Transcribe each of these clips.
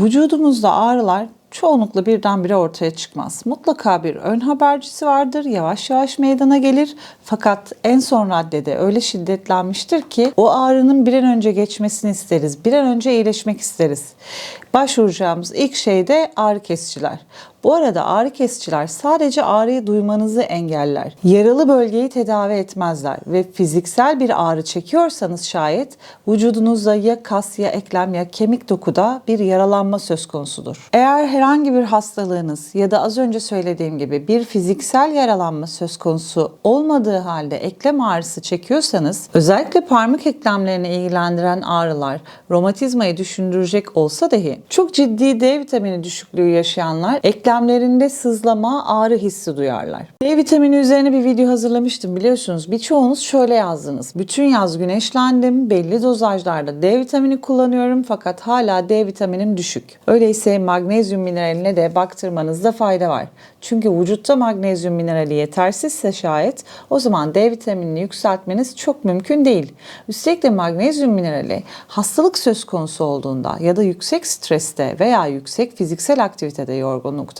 Vücudumuzda ağrılar çoğunlukla birdenbire ortaya çıkmaz. Mutlaka bir ön habercisi vardır, yavaş yavaş meydana gelir. Fakat en son raddede öyle şiddetlenmiştir ki o ağrının bir an önce geçmesini isteriz, bir an önce iyileşmek isteriz. Başvuracağımız ilk şey de ağrı kesiciler. Bu arada ağrı kesiciler sadece ağrıyı duymanızı engeller. Yaralı bölgeyi tedavi etmezler ve fiziksel bir ağrı çekiyorsanız şayet vücudunuzda ya kas ya eklem ya kemik dokuda bir yaralanma söz konusudur. Eğer herhangi bir hastalığınız ya da az önce söylediğim gibi bir fiziksel yaralanma söz konusu olmadığı halde eklem ağrısı çekiyorsanız özellikle parmak eklemlerini ilgilendiren ağrılar romatizmayı düşündürecek olsa dahi çok ciddi D vitamini düşüklüğü yaşayanlar eklemlerinde sızlama, ağrı hissi duyarlar. D vitamini üzerine bir video hazırlamıştım biliyorsunuz. Birçoğunuz şöyle yazdınız. Bütün yaz güneşlendim, belli dozajlarda D vitamini kullanıyorum fakat hala D vitaminim düşük. Öyleyse magnezyum mineraline de baktırmanızda fayda var. Çünkü vücutta magnezyum minerali yetersizse şayet o zaman D vitaminini yükseltmeniz çok mümkün değil. Üstelik de magnezyum minerali hastalık söz konusu olduğunda ya da yüksek streste veya yüksek fiziksel aktivitede yorgunlukta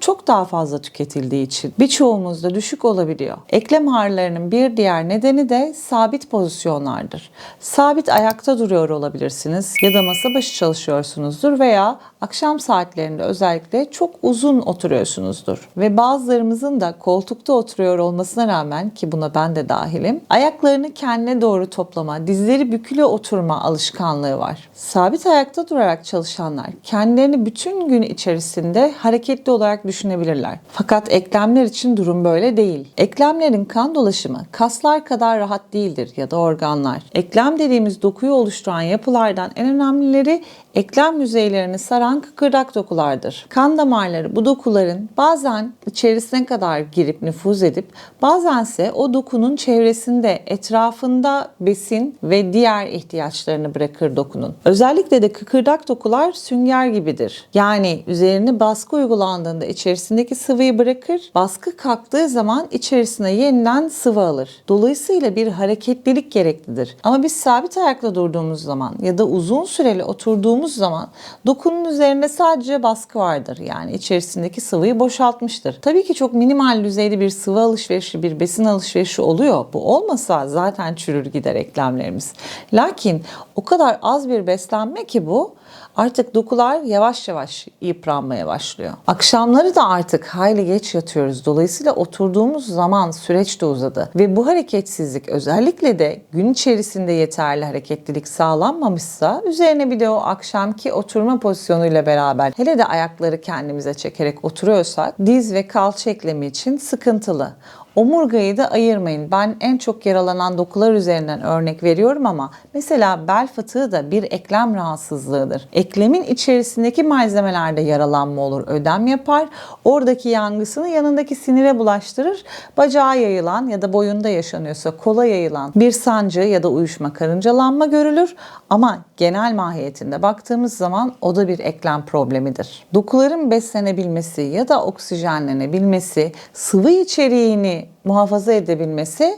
çok daha fazla tüketildiği için birçoğumuzda düşük olabiliyor. Eklem ağrılarının bir diğer nedeni de sabit pozisyonlardır. Sabit ayakta duruyor olabilirsiniz ya da masa başı çalışıyorsunuzdur veya akşam saatlerinde özellikle çok uzun oturuyorsunuzdur. Ve bazılarımızın da koltukta oturuyor olmasına rağmen ki buna ben de dahilim, ayaklarını kendine doğru toplama, dizleri bükülü oturma alışkanlığı var. Sabit ayakta durarak çalışanlar kendilerini bütün gün içerisinde hareketli olarak düşünebilirler. Fakat eklemler için durum böyle değil. Eklemlerin kan dolaşımı kaslar kadar rahat değildir ya da organlar. Eklem dediğimiz dokuyu oluşturan yapılardan en önemlileri eklem yüzeylerini saran kıkırdak dokulardır. Kan damarları bu dokuların bazen içerisine kadar girip nüfuz edip bazense o dokunun çevresinde etrafında besin ve diğer ihtiyaçlarını bırakır dokunun. Özellikle de kıkırdak dokular sünger gibidir. Yani üzerine baskı uygulandığında içerisindeki sıvıyı bırakır, baskı kalktığı zaman içerisine yeniden sıvı alır. Dolayısıyla bir hareketlilik gereklidir. Ama biz sabit ayakta durduğumuz zaman ya da uzun süreli oturduğumuz zaman dokunun üzerinde sadece baskı vardır. Yani içerisindeki sıvıyı boşaltmıştır. Tabii ki çok minimal düzeyde bir sıvı alışverişi, bir besin alışverişi oluyor. Bu olmasa zaten çürür gider eklemlerimiz. Lakin o kadar az bir beslenme ki bu artık dokular yavaş yavaş yıpranmaya başlıyor. Akşamları da artık hayli geç yatıyoruz. Dolayısıyla oturduğumuz zaman süreç de uzadı. Ve bu hareketsizlik özellikle de gün içerisinde yeterli hareketlilik sağlanmamışsa üzerine bir de o akşamki oturma pozisyonuyla beraber hele de ayakları kendimize çekerek oturuyorsak diz ve kalça eklemi için sıkıntılı. Omurgayı da ayırmayın. Ben en çok yaralanan dokular üzerinden örnek veriyorum ama mesela bel fıtığı da bir eklem rahatsızlığıdır. Eklemin içerisindeki malzemelerde yaralanma olur, ödem yapar. Oradaki yangısını yanındaki sinire bulaştırır. Bacağa yayılan ya da boyunda yaşanıyorsa kola yayılan bir sancı ya da uyuşma, karıncalanma görülür. Ama genel mahiyetinde baktığımız zaman o da bir eklem problemidir. Dokuların beslenebilmesi ya da oksijenlenebilmesi, sıvı içeriğini muhafaza edebilmesi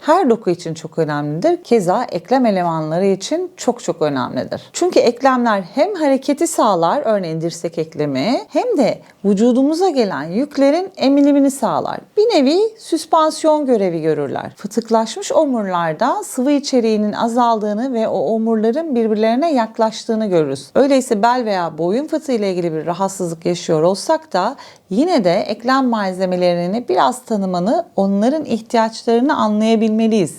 her doku için çok önemlidir. Keza eklem elemanları için çok çok önemlidir. Çünkü eklemler hem hareketi sağlar, örneğin dirsek eklemi, hem de vücudumuza gelen yüklerin emilimini sağlar. Bir nevi süspansiyon görevi görürler. Fıtıklaşmış omurlarda sıvı içeriğinin azaldığını ve o omurların birbirlerine yaklaştığını görürüz. Öyleyse bel veya boyun fıtığı ile ilgili bir rahatsızlık yaşıyor olsak da yine de eklem malzemelerini biraz tanımanı, onların ihtiyaçlarını anlayabilmeliyiz.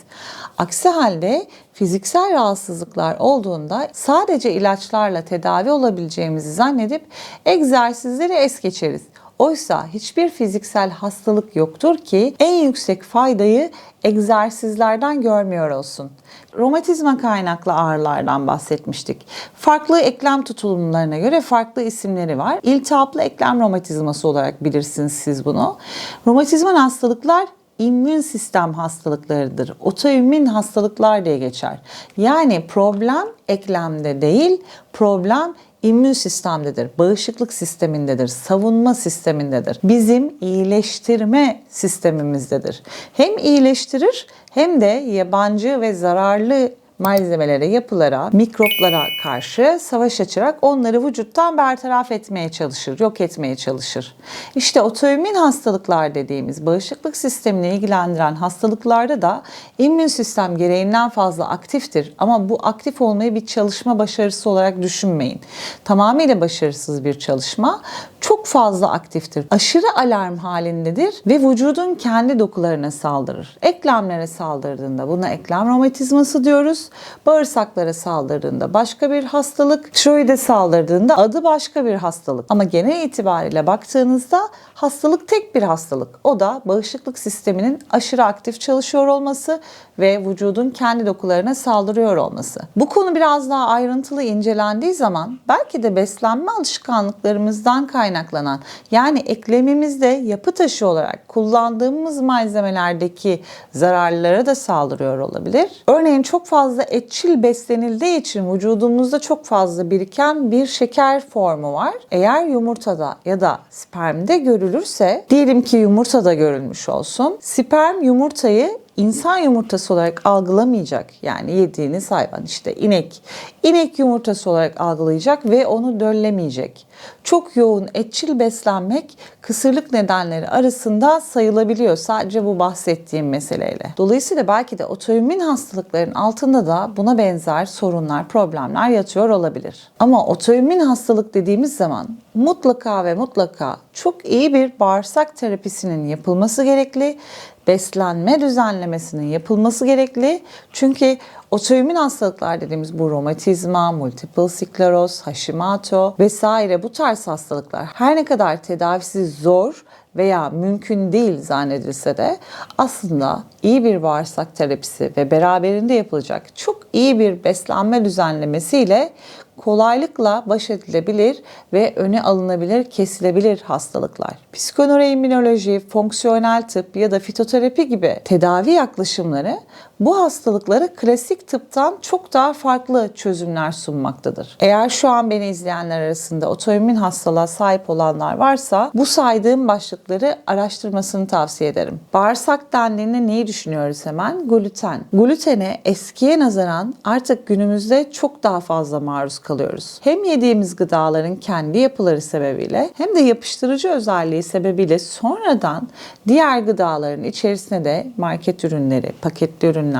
Aksi halde fiziksel rahatsızlıklar olduğunda sadece ilaçlarla tedavi olabileceğimizi zannedip egzersizleri es geçeriz. Oysa hiçbir fiziksel hastalık yoktur ki en yüksek faydayı egzersizlerden görmüyor olsun. Romatizma kaynaklı ağrılardan bahsetmiştik. Farklı eklem tutulumlarına göre farklı isimleri var. İltihaplı eklem romatizması olarak bilirsiniz siz bunu. Romatizmal hastalıklar immün sistem hastalıklarıdır. Otoimmün hastalıklar diye geçer. Yani problem eklemde değil, problem immün sistemdedir, bağışıklık sistemindedir, savunma sistemindedir. Bizim iyileştirme sistemimizdedir. Hem iyileştirir hem de yabancı ve zararlı malzemelere, yapılara, mikroplara karşı savaş açarak onları vücuttan bertaraf etmeye çalışır, yok etmeye çalışır. İşte otoimmün hastalıklar dediğimiz bağışıklık sistemini ilgilendiren hastalıklarda da immün sistem gereğinden fazla aktiftir. Ama bu aktif olmayı bir çalışma başarısı olarak düşünmeyin. Tamamıyla başarısız bir çalışma. Çok fazla aktiftir. Aşırı alarm halindedir ve vücudun kendi dokularına saldırır. Eklemlere saldırdığında buna eklem romatizması diyoruz. Bağırsaklara saldırdığında başka bir hastalık. Tiroide saldırdığında adı başka bir hastalık. Ama genel itibariyle baktığınızda hastalık tek bir hastalık. O da bağışıklık sisteminin aşırı aktif çalışıyor olması ve vücudun kendi dokularına saldırıyor olması. Bu konu biraz daha ayrıntılı incelendiği zaman belki de beslenme alışkanlıklarımızdan kaynaklanan yani eklemimizde yapı taşı olarak kullandığımız malzemelerdeki zararlara da saldırıyor olabilir. Örneğin çok fazla etçil beslenildiği için vücudumuzda çok fazla biriken bir şeker formu var. Eğer yumurtada ya da spermde görülürse diyelim ki yumurtada görülmüş olsun. Sperm yumurtayı insan yumurtası olarak algılamayacak. Yani yediğiniz hayvan işte inek. İnek yumurtası olarak algılayacak ve onu döllemeyecek. Çok yoğun etçil beslenmek kısırlık nedenleri arasında sayılabiliyor sadece bu bahsettiğim meseleyle. Dolayısıyla belki de otoimmün hastalıkların altında da buna benzer sorunlar, problemler yatıyor olabilir. Ama otoimmün hastalık dediğimiz zaman mutlaka ve mutlaka çok iyi bir bağırsak terapisinin yapılması gerekli beslenme düzenlemesinin yapılması gerekli. Çünkü otoimmün hastalıklar dediğimiz bu romatizma, multiple skleroz, Hashimoto vesaire bu tarz hastalıklar her ne kadar tedavisi zor veya mümkün değil zannedilse de aslında iyi bir bağırsak terapisi ve beraberinde yapılacak çok iyi bir beslenme düzenlemesiyle kolaylıkla baş edilebilir ve öne alınabilir, kesilebilir hastalıklar. Psikoneuroimmünoloji, fonksiyonel tıp ya da fitoterapi gibi tedavi yaklaşımları bu hastalıklara klasik tıptan çok daha farklı çözümler sunmaktadır. Eğer şu an beni izleyenler arasında otoimmün hastalığa sahip olanlar varsa bu saydığım başlıkları araştırmasını tavsiye ederim. Bağırsak dendiğinde neyi düşünüyoruz hemen? Gluten. Glutene eskiye nazaran artık günümüzde çok daha fazla maruz kalıyoruz. Hem yediğimiz gıdaların kendi yapıları sebebiyle hem de yapıştırıcı özelliği sebebiyle sonradan diğer gıdaların içerisine de market ürünleri, paketli ürünler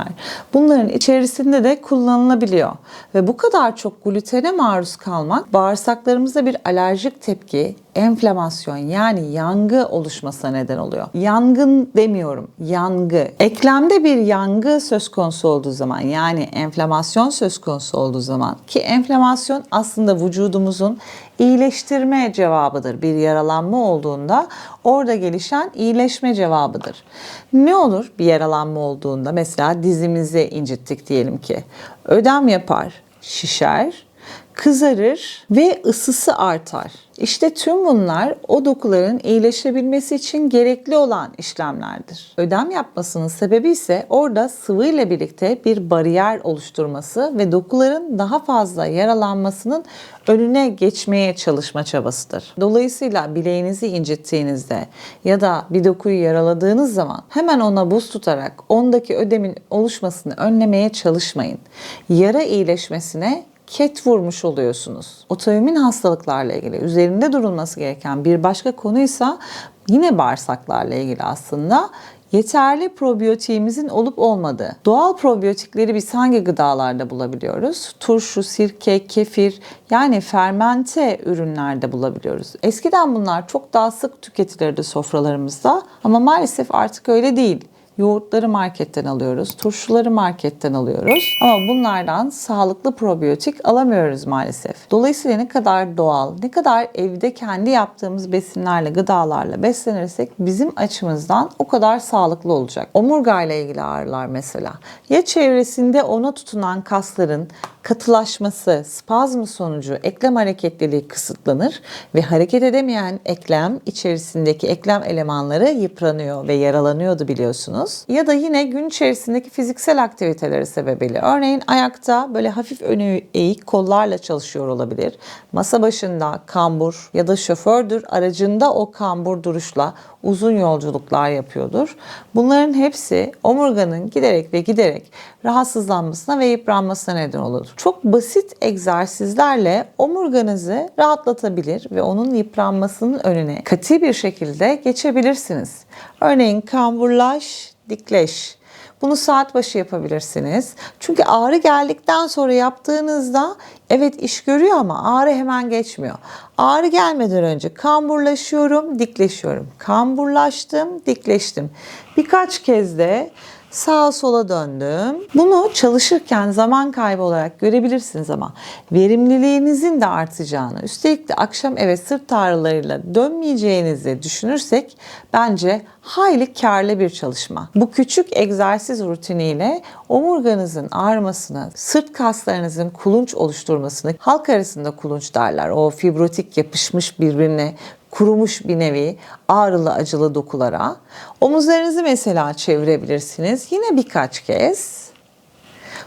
bunların içerisinde de kullanılabiliyor. Ve bu kadar çok glutene maruz kalmak bağırsaklarımızda bir alerjik tepki, enflamasyon yani yangı oluşmasına neden oluyor. Yangın demiyorum, yangı. Eklemde bir yangı söz konusu olduğu zaman yani enflamasyon söz konusu olduğu zaman ki enflamasyon aslında vücudumuzun iyileştirme cevabıdır. Bir yaralanma olduğunda orada gelişen iyileşme cevabıdır. Ne olur bir yaralanma olduğunda mesela dizimizi incittik diyelim ki. Ödem yapar, şişer, kızarır ve ısısı artar. İşte tüm bunlar o dokuların iyileşebilmesi için gerekli olan işlemlerdir. Ödem yapmasının sebebi ise orada sıvı ile birlikte bir bariyer oluşturması ve dokuların daha fazla yaralanmasının önüne geçmeye çalışma çabasıdır. Dolayısıyla bileğinizi incittiğinizde ya da bir dokuyu yaraladığınız zaman hemen ona buz tutarak ondaki ödemin oluşmasını önlemeye çalışmayın. Yara iyileşmesine ket vurmuş oluyorsunuz. Otoimmün hastalıklarla ilgili üzerinde durulması gereken bir başka konuysa yine bağırsaklarla ilgili aslında yeterli probiyotiğimizin olup olmadığı. Doğal probiyotikleri biz hangi gıdalarda bulabiliyoruz? Turşu, sirke, kefir yani fermente ürünlerde bulabiliyoruz. Eskiden bunlar çok daha sık tüketilirdi sofralarımızda ama maalesef artık öyle değil. Yoğurtları marketten alıyoruz, turşuları marketten alıyoruz. Ama bunlardan sağlıklı probiyotik alamıyoruz maalesef. Dolayısıyla ne kadar doğal, ne kadar evde kendi yaptığımız besinlerle, gıdalarla beslenirsek bizim açımızdan o kadar sağlıklı olacak. Omurga ile ilgili ağrılar mesela. Ya çevresinde ona tutunan kasların katılaşması, spazmı sonucu eklem hareketliliği kısıtlanır ve hareket edemeyen eklem içerisindeki eklem elemanları yıpranıyor ve yaralanıyordu biliyorsunuz. Ya da yine gün içerisindeki fiziksel aktiviteleri sebebiyle. Örneğin ayakta böyle hafif önü eğik kollarla çalışıyor olabilir. Masa başında kambur ya da şofördür aracında o kambur duruşla uzun yolculuklar yapıyordur. Bunların hepsi omurganın giderek ve giderek rahatsızlanmasına ve yıpranmasına neden olur. Çok basit egzersizlerle omurganızı rahatlatabilir ve onun yıpranmasının önüne katı bir şekilde geçebilirsiniz. Örneğin kamburlaş, dikleş. Bunu saat başı yapabilirsiniz. Çünkü ağrı geldikten sonra yaptığınızda evet iş görüyor ama ağrı hemen geçmiyor. Ağrı gelmeden önce kamburlaşıyorum, dikleşiyorum. Kamburlaştım, dikleştim. Birkaç kez de sağa sola döndüm. Bunu çalışırken zaman kaybı olarak görebilirsiniz ama verimliliğinizin de artacağını, üstelik de akşam eve sırt ağrılarıyla dönmeyeceğinizi düşünürsek bence hayli karlı bir çalışma. Bu küçük egzersiz rutiniyle omurganızın ağrımasını, sırt kaslarınızın kulunç oluşturmasını, halk arasında kulunç derler. O fibrotik yapışmış birbirine kurumuş bir nevi ağrılı acılı dokulara. Omuzlarınızı mesela çevirebilirsiniz. Yine birkaç kez.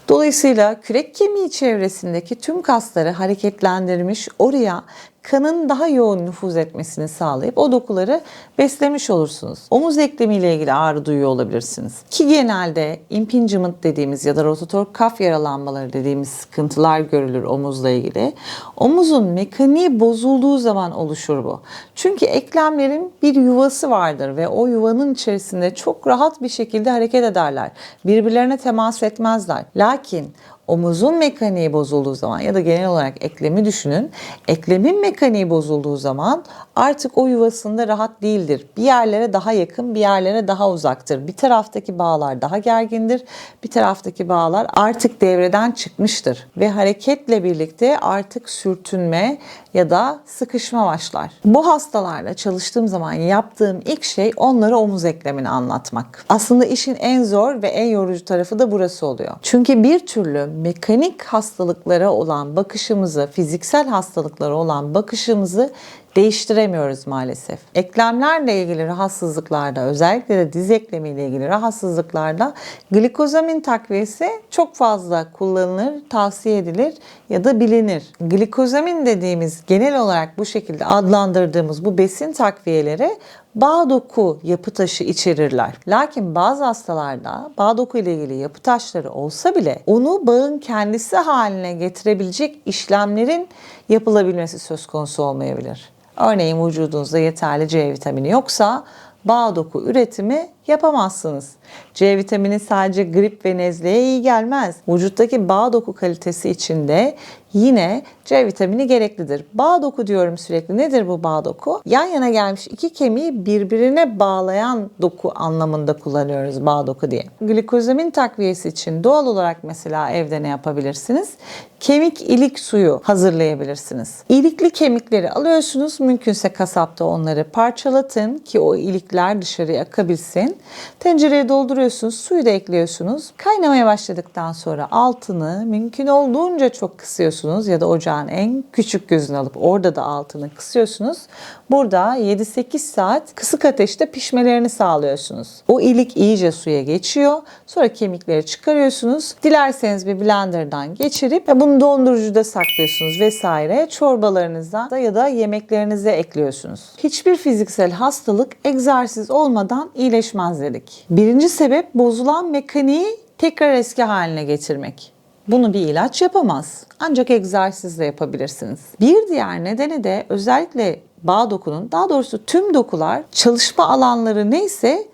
Dolayısıyla kürek kemiği çevresindeki tüm kasları hareketlendirmiş, oraya kanın daha yoğun nüfuz etmesini sağlayıp o dokuları beslemiş olursunuz. Omuz eklemi ile ilgili ağrı duyuyor olabilirsiniz. Ki genelde impingement dediğimiz ya da rotator kaf yaralanmaları dediğimiz sıkıntılar görülür omuzla ilgili. Omuzun mekaniği bozulduğu zaman oluşur bu. Çünkü eklemlerin bir yuvası vardır ve o yuvanın içerisinde çok rahat bir şekilde hareket ederler. Birbirlerine temas etmezler. Lakin omuzun mekaniği bozulduğu zaman ya da genel olarak eklemi düşünün. Eklemin mekaniği bozulduğu zaman artık o yuvasında rahat değildir. Bir yerlere daha yakın, bir yerlere daha uzaktır. Bir taraftaki bağlar daha gergindir. Bir taraftaki bağlar artık devreden çıkmıştır ve hareketle birlikte artık sürtünme ya da sıkışma başlar. Bu hastalarla çalıştığım zaman yaptığım ilk şey onlara omuz eklemini anlatmak. Aslında işin en zor ve en yorucu tarafı da burası oluyor. Çünkü bir türlü mekanik hastalıklara olan bakışımızı, fiziksel hastalıklara olan bakışımızı değiştiremiyoruz maalesef. Eklemlerle ilgili rahatsızlıklarda özellikle de diz eklemiyle ilgili rahatsızlıklarda glikozamin takviyesi çok fazla kullanılır, tavsiye edilir ya da bilinir. Glikozamin dediğimiz genel olarak bu şekilde adlandırdığımız bu besin takviyeleri bağ doku yapı taşı içerirler. Lakin bazı hastalarda bağ doku ile ilgili yapı taşları olsa bile onu bağın kendisi haline getirebilecek işlemlerin yapılabilmesi söz konusu olmayabilir. Örneğin vücudunuzda yeterli C vitamini yoksa bağ doku üretimi yapamazsınız. C vitamini sadece grip ve nezleye iyi gelmez. Vücuttaki bağ doku kalitesi için de yine C vitamini gereklidir. Bağ doku diyorum sürekli. Nedir bu bağ doku? Yan yana gelmiş iki kemiği birbirine bağlayan doku anlamında kullanıyoruz bağ doku diye. Glikozamin takviyesi için doğal olarak mesela evde ne yapabilirsiniz? Kemik ilik suyu hazırlayabilirsiniz. İlikli kemikleri alıyorsunuz. Mümkünse kasapta onları parçalatın ki o ilikler dışarıya akabilsin. Tencereye dolduruyorsunuz, suyu da ekliyorsunuz. Kaynamaya başladıktan sonra altını mümkün olduğunca çok kısıyorsunuz ya da ocağın en küçük gözünü alıp orada da altını kısıyorsunuz. Burada 7-8 saat kısık ateşte pişmelerini sağlıyorsunuz. O ilik iyice suya geçiyor. Sonra kemikleri çıkarıyorsunuz. Dilerseniz bir blenderdan geçirip bunu dondurucuda saklıyorsunuz vesaire. Çorbalarınıza ya da yemeklerinize ekliyorsunuz. Hiçbir fiziksel hastalık egzersiz olmadan iyileşmez dedik. Birinci sebep bozulan mekaniği tekrar eski haline getirmek. Bunu bir ilaç yapamaz. Ancak egzersizle yapabilirsiniz. Bir diğer nedeni de özellikle bağ dokunun, daha doğrusu tüm dokular çalışma alanları neyse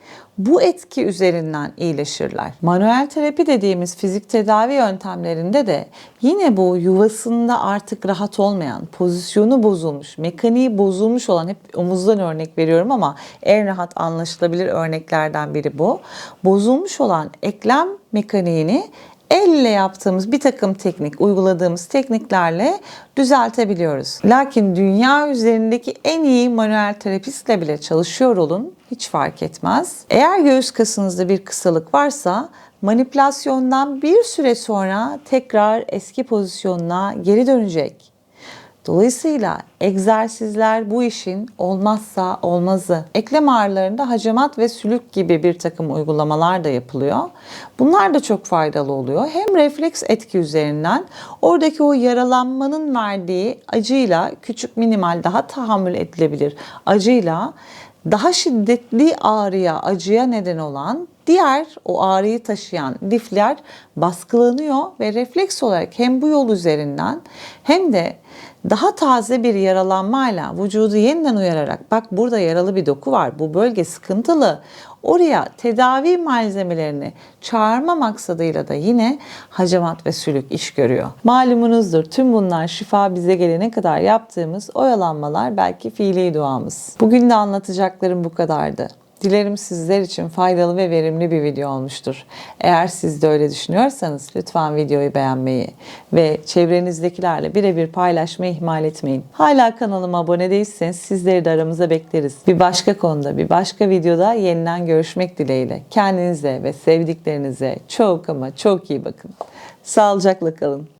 bu etki üzerinden iyileşirler. Manuel terapi dediğimiz fizik tedavi yöntemlerinde de yine bu yuvasında artık rahat olmayan, pozisyonu bozulmuş, mekaniği bozulmuş olan hep omuzdan örnek veriyorum ama en rahat anlaşılabilir örneklerden biri bu. Bozulmuş olan eklem mekaniğini elle yaptığımız bir takım teknik, uyguladığımız tekniklerle düzeltebiliyoruz. Lakin dünya üzerindeki en iyi manuel terapistle bile çalışıyor olun hiç fark etmez. Eğer göğüs kasınızda bir kısalık varsa manipülasyondan bir süre sonra tekrar eski pozisyonuna geri dönecek. Dolayısıyla egzersizler bu işin olmazsa olmazı. Eklem ağrılarında hacamat ve sülük gibi bir takım uygulamalar da yapılıyor. Bunlar da çok faydalı oluyor. Hem refleks etki üzerinden oradaki o yaralanmanın verdiği acıyla küçük minimal daha tahammül edilebilir acıyla daha şiddetli ağrıya, acıya neden olan diğer o ağrıyı taşıyan lifler baskılanıyor ve refleks olarak hem bu yol üzerinden hem de daha taze bir yaralanmayla vücudu yeniden uyararak bak burada yaralı bir doku var bu bölge sıkıntılı oraya tedavi malzemelerini çağırma maksadıyla da yine hacamat ve sülük iş görüyor. Malumunuzdur tüm bunlar şifa bize gelene kadar yaptığımız oyalanmalar belki fiili duamız. Bugün de anlatacaklarım bu kadardı. Dilerim sizler için faydalı ve verimli bir video olmuştur. Eğer siz de öyle düşünüyorsanız lütfen videoyu beğenmeyi ve çevrenizdekilerle birebir paylaşmayı ihmal etmeyin. Hala kanalıma abone değilseniz sizleri de aramıza bekleriz. Bir başka konuda, bir başka videoda yeniden görüşmek dileğiyle. Kendinize ve sevdiklerinize çok ama çok iyi bakın. Sağlıcakla kalın.